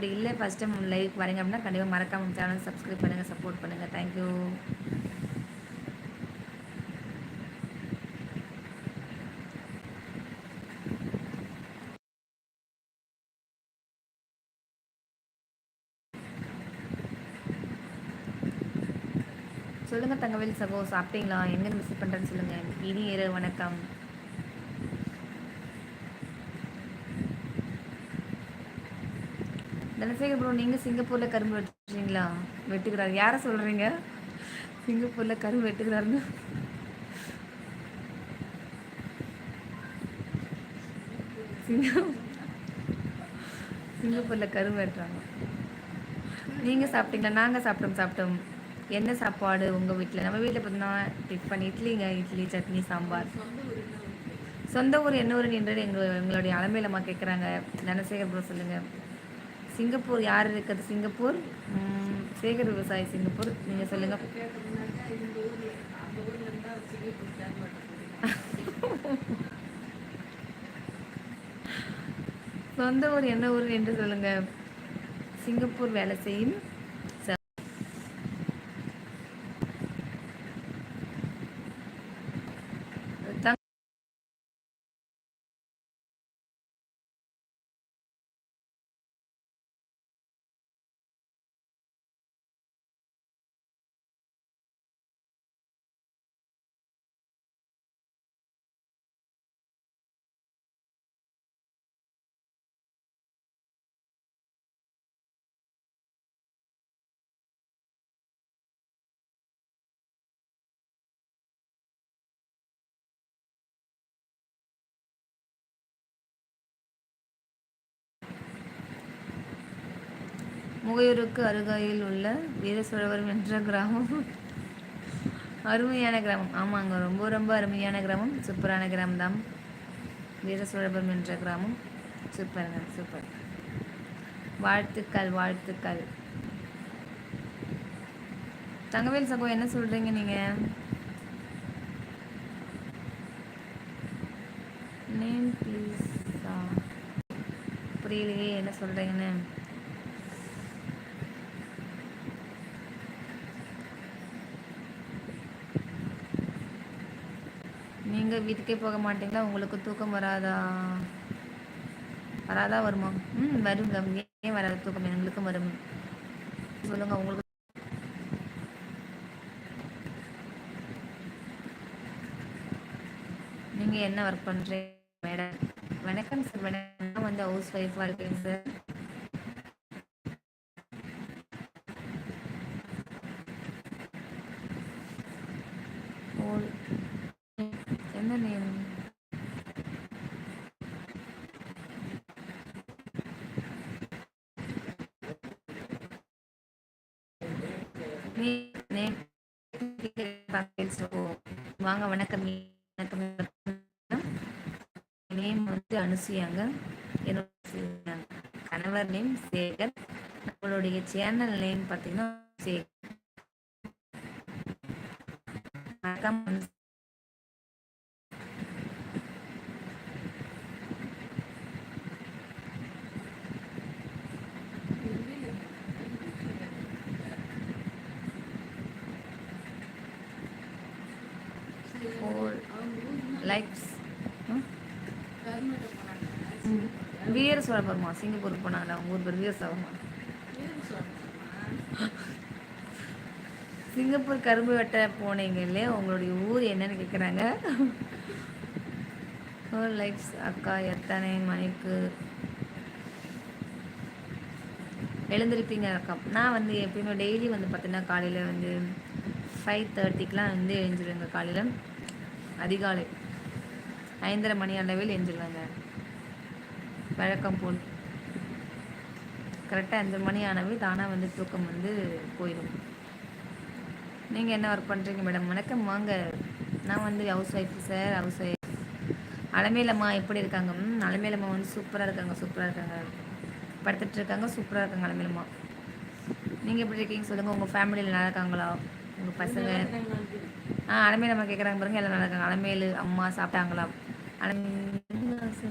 அப்படி இல்லை first time like வரீங்க அப்படின்னா கண்டிப்பாக மறக்காமல் சேனல் சப்ஸ்கிரைப் பண்ணுங்கள் சப்போர்ட் பண்ணுங்கள் தேங்க்யூ சொல்லுங்கள் தங்கவேல் சகோ சாப்பிட்டீங்களா? எங்கே மிஸ் பண்ணுறேன்னு சொல்லுங்கள் இனி இரவு வணக்கம். தனசேகர் ப்ரோ நீங்கள் சிங்கப்பூரில் கரும்பு வெட்டுறீங்களா? வெட்டுக்கிறாரு யாரை சொல்கிறீங்க சிங்கப்பூரில் கரும்பு வெட்டுக்கிறாருன்னு சிங்கப்பூரில் கரும்பு வெட்டுறாங்க. நீங்கள் சாப்பிட்டீங்களா? நாங்கள் சாப்பிட்டோம் சாப்பிட்டோம். என்ன சாப்பாடு உங்கள் வீட்டில் நம்ம வீட்டில் பார்த்தீங்கன்னா டிஃபன் இட்லிங்க. இட்லி சட்னி சாம்பார். சொந்த ஊர் என்ன ஊர் என்று எங்கள் எங்களுடைய அலமையிலம்மா கேட்குறாங்க தனசேகர் ப்ரோ சொல்லுங்கள் சிங்கப்பூர் யார் இருக்கிறது சிங்கப்பூர்? சேகர் விவசாயி சிங்கப்பூர். நீங்கள் சொல்லுங்கள் சொந்த ஊர் என்ன ஊர் என்று சொல்லுங்கள் சிங்கப்பூர் வேலை செய்யும். முகையூருக்கு அருகாயில் உள்ள வீரசுழவரம் என்ற கிராமம். அருமையான கிராமம். ஆமாங்க ரொம்ப ரொம்ப அருமையான கிராமம். சூப்பரான கிராமம் தான் வீரசுழபம் என்ற கிராமம். சூப்பருங்க சூப்பர். வாழ்த்துக்கள் வாழ்த்துக்கள். தங்கவேல் சகோ என்ன சொல்கிறீங்க நீங்கள் நேம் ப்ளீஸ் புரியலையே என்ன சொல்கிறீங்கன்னு நீங்கள் வீட்டுக்கே போக மாட்டீங்களா? உங்களுக்கு தூக்கம் வராதா? வராதா வருமா? ம் வருங்க. ஏன் வராது தூக்கம்? எங்களுக்கும் வரும். சொல்லுங்க உங்களுக்கு. நீங்க என்ன ஒர்க் பண்றீங்க மேடம் வணக்கம் சார் வணக்கம். வந்து ஹவுஸ் ஒய்ஃபாக இருக்கேங்க சார் வாங்க வணக்கம். வணக்கம் நேம் வந்து அனுசியாங்க. என்னோட கணவர் நேம் சேகர். நம்மளுடைய சேனல் நேம் பார்த்தீங்கன்னா சேகர். வணக்கம். லைக்ஸ் வீர சோழபுரமா சிங்கப்பூருக்கு போனாங்களா அவங்க ஊர் பேர் வீர சோழமா சிங்கப்பூர் கரும்பு வெட்ட போனீங்க இல்லையா? உங்களுடைய ஊர் என்னன்னு கேட்குறாங்க லைக்ஸ் அக்கா எத்தனை மணிக்கு? எழுந்திருப்பீங்க அக்கா. நான் வந்து எப்பயுமே டெய்லி வந்து பார்த்தீங்கன்னா காலையில் வந்து ஃபைவ் தேர்ட்டிக்கெலாம் வந்து எழுந்திருவேங்க காலையில். அதிகாலை. ஐந்தரை மணி அளவில் எழுந்திருவேங்க வழக்கம் போல். கரெக்டாக அஞ்சு மணி ஆனவே தானாக வந்து தூக்கம் வந்து போயிடும். நீங்கள் என்ன ஒர்க் பண்ணுறீங்க மேடம் வணக்கம் வாங்க. நான் வந்து house wife sir house wife Alamelamma எப்படி இருக்காங்க? ம் அலமேலம்மா வந்து சூப்பராக இருக்காங்க சூப்பராக இருக்காங்க. படுத்துட்டு இருக்காங்க சூப்பராக இருக்காங்க அலமேலம்மா. நீங்கள் எப்படி இருக்கீங்க சொல்லுங்கள் உங்கள் ஃபேமிலியில் நல்லா இருக்காங்களா? உங்கள் பசங்க? ஆ அலமேலம்மா கேட்குறாங்க பாருங்க. எல்லாம் நல்லா இருக்காங்க. அலமேலு அம்மா சாப்பிட்டாங்களா? algunas